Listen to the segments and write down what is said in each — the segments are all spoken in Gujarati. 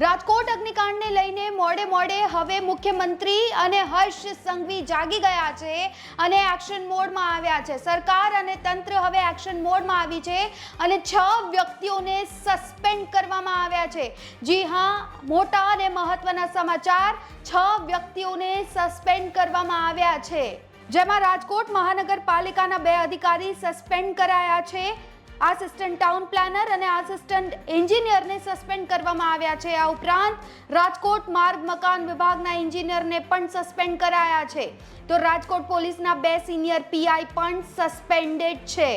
રાજકોટ અગ્નિકાંડને લઈને મોડે મોડે હવે મુખ્યમંત્રી અને હર્ષ સંઘવી જાગી ગયા છે અને એક્શન મોડમાં આવ્યા છે. સરકાર અને તંત્ર હવે એક્શન મોડમાં આવી છે અને છ વ્યક્તિઓને સસ્પેન્ડ કરવામાં આવ્યા છે. જી હા, મોટા અને મહત્વના સમાચાર, છ વ્યક્તિઓને સસ્પેન્ડ કરવામાં આવ્યા છે. જેમાં રાજકોટ મહાનગરપાલિકાના બે અધિકારી સસ્પેન્ડ કરાયા છે. આસિસ્ટન્ટ ટાઉન પ્લાનર અને આસિસ્ટન્ટ એન્જિનિયરને સસ્પેન્ડ કરવામાં આવ્યા છે. આ ઉપરાંત રાજકોટ માર્ગ મકાન વિભાગના એન્જિનિયરને પણ સસ્પેન્ડ કરાયા છે. તો રાજકોટ પોલીસના બે સિનિયર પીઆઈ પણ સસ્પેન્ડેડ છે.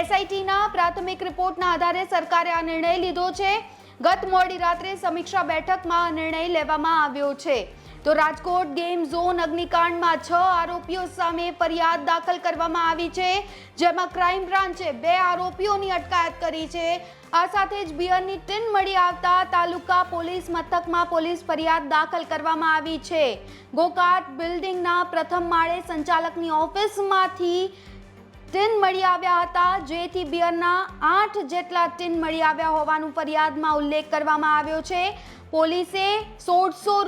એસઆઈટીના પ્રાથમિક રિપોર્ટના આધારે સરકારે આ નિર્ણય લીધો છે. ગત મોડી રાત્રે સમીક્ષા બેઠકમાં આ નિર્ણય લેવામાં આવ્યો છે. તો રાજકોટ ગેમ ઝોન અગ્નિકાંડમાં છ આરોપીઓ સામે ફરિયાદ દાખલ કરવામાં આવી છે. જેમાં ક્રાઇમ બ્રાન્ચે બે આરોપીઓની અટકાયત કરી છે. આ સાથે જ બિયરની ટીન મળી આવતા તાલુકા પોલીસ મથકમાં પોલીસ ફરિયાદ દાખલ કરવામાં આવી છે. ગોકાટ બિલ્ડિંગના પ્રથમ માળે સંચાલકની ઓફિસમાંથી ટીન મળી આવ્યા હતા. જેથી બિયરના આઠ જેટલા ટીન મળી આવ્યા હોવાનું ફરિયાદમાં ઉલ્લેખ કરવામાં આવ્યો છે. પોલીસે સોળસો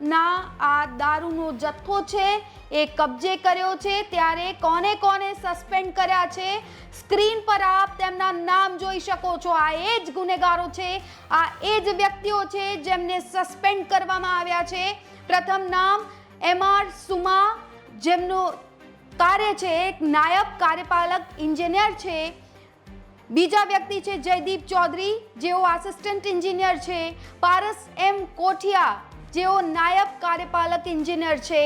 રૂપિયાના આ દારૂનો જથ્થો છે, એ કબજે કર્યો છે, ત્યારે કોને કોને સસ્પેન્ડ કર્યા છે? સ્ક્રીન પર આપ તેમના નામ જોઈ શકો છો. આ એ જ ગુનેગારો છે, આ એ જ વ્યક્તિઓ છે જેમને સસ્પેન્ડ કરવામાં આવ્યા છે. પ્રથમ નામ એમ આર સુમા, જેમનું કાર્ય છે, એક નાયબ કાર્યપાલક એન્જિનિયર છે. બીજા વ્યક્તિ છે જયદીપ ચૌધરી, જેઓ આસિસ્ટન્ટ એન્જિનિયર છે. પારસ એમ કોઠિયા જેઓ નાયબ કાર્યપાલક એન્જિનિયર છે,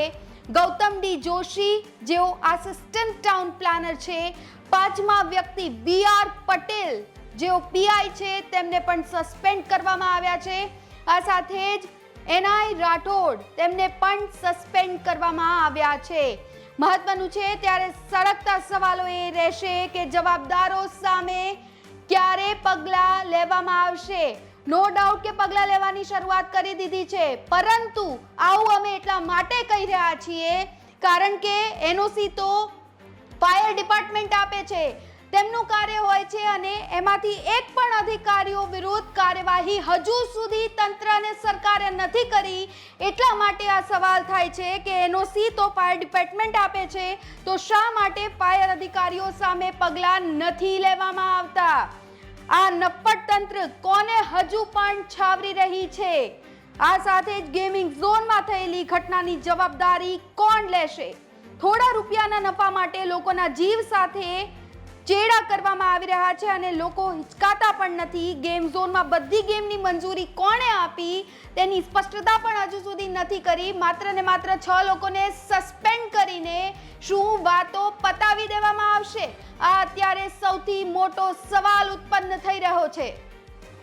ગૌતમ ડી જોશી, જેઓ આસિસ્ટન્ટ ટાઉન પ્લાનર છે, પાંચમા વ્યક્તિ બી આર પટેલ, જેઓ પીઆઈ છે, તેમને પણ સસ્પેન્ડ કરવામાં આવ્યા છે. આ સાથે જ એનઆઈ રાઠોડ તેમને પણ સસ્પેન્ડ કરવામાં આવ્યા છે. મહત્વનું છે, ત્યારે સળગતા સવાલો એ રહેશે કે જવાબદારો સામે ક્યારે પગલાં લેવામાં આવશે? નો ડાઉટ કે પગલાં લેવાની શરૂઆત કરી દીધી છે. પરંતુ આવું અમે એટલા માટે કહી રહ્યા છીએ કારણ કે એનઓસી તો ફાયર ડિપાર્ટમેન્ટ આપે છે. તેમનું કાર્ય હોય છે અને એમાંથી એક પણ અધિકારીઓ વિરુદ્ધ કાર્યવાહી હજુ સુધી તંત્ર અને સરકારે નથી કરી. એટલા માટે આ સવાલ થાય છે કે એનઓસી તો ફાયર ડિપાર્ટમેન્ટ આપે છે, તો શા માટે ફાયર અધિકારીઓ સામે પગલાં નથી લેવામાં આવતા? આ નપ્પટ તંત્ર કોને હજુ પણ છાવરી રહી છે? આ સાથે જ ગેમિંગ ઝોનમાં થયેલી ઘટનાની જવાબદારી કોણ લેશે? થોડા રૂપિયાના નફા માટે લોકોના જીવ સાથે ચેડા કરવામાં આવી રહ્યા છે અને લોકો હિચકાતા પણ નથી. ગેમ ઝોનમાં બધી ગેમની મંજૂરી કોણે આપી? તેની સ્પષ્ટતા પણ હજુ સુધી નથી કરી. માત્ર ને માત્ર છ લોકોને સસ્પેન્ડ પતાવી દેવામાં આવશે. આ અત્યારે સૌથી મોટો સવાલ ઉત્પન્ન થઈ રહ્યો છે.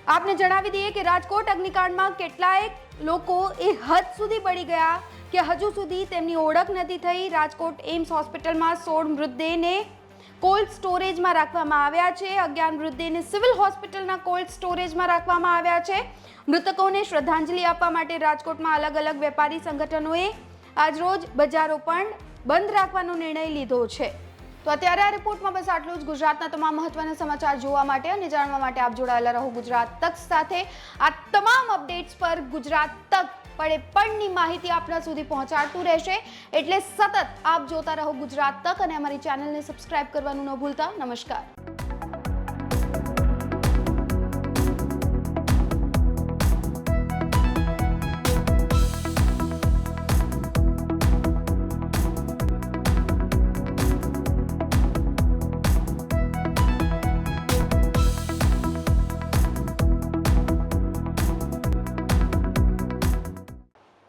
આપને જણાવી દઈએ કે રાજકોટ અગ્નિકાંડમાં કેટલાય લોકો એ હદ સુધી બળી ગયા કે હજુ સુધી તેમની ઓળખ નથી થઈ. રાજકોટ એમ્સ હોસ્પિટલમાં સોળ મૃતદેહને કોલ્ડ સ્ટોરેજમાં રાખવામાં આવ્યા છે. અગિયાર મૃતદેહને સિવિલ હોસ્પિટલના કોલ્ડ સ્ટોરેજમાં રાખવામાં આવ્યા છે. મૃતકોને શ્રદ્ધાંજલિ આપવા માટે રાજકોટમાં અલગ અલગ વેપારી સંગઠનોએ આજરોજ બજારો પણ બંધ રાખવાનો નિર્ણય લીધો છે. તો અત્યારે આ રિપોર્ટમાં બસ આટલું જ. ગુજરાતના તમામ મહત્વના સમાચાર જોવા માટે અને જાણવા માટે આપ જોડાયેલા રહો ગુજરાત તક સાથે. આ તમામ અપડેટ્સ પર ગુજરાત તક પડે પણની માહિતી આપના સુધી પહોંચાડતું રહેશે. એટલે સતત આપ જોતા રહો ગુજરાત તક અને અમારી ચેનલને સબસ્ક્રાઇબ કરવાનું ન ભૂલતા. નમસ્કાર.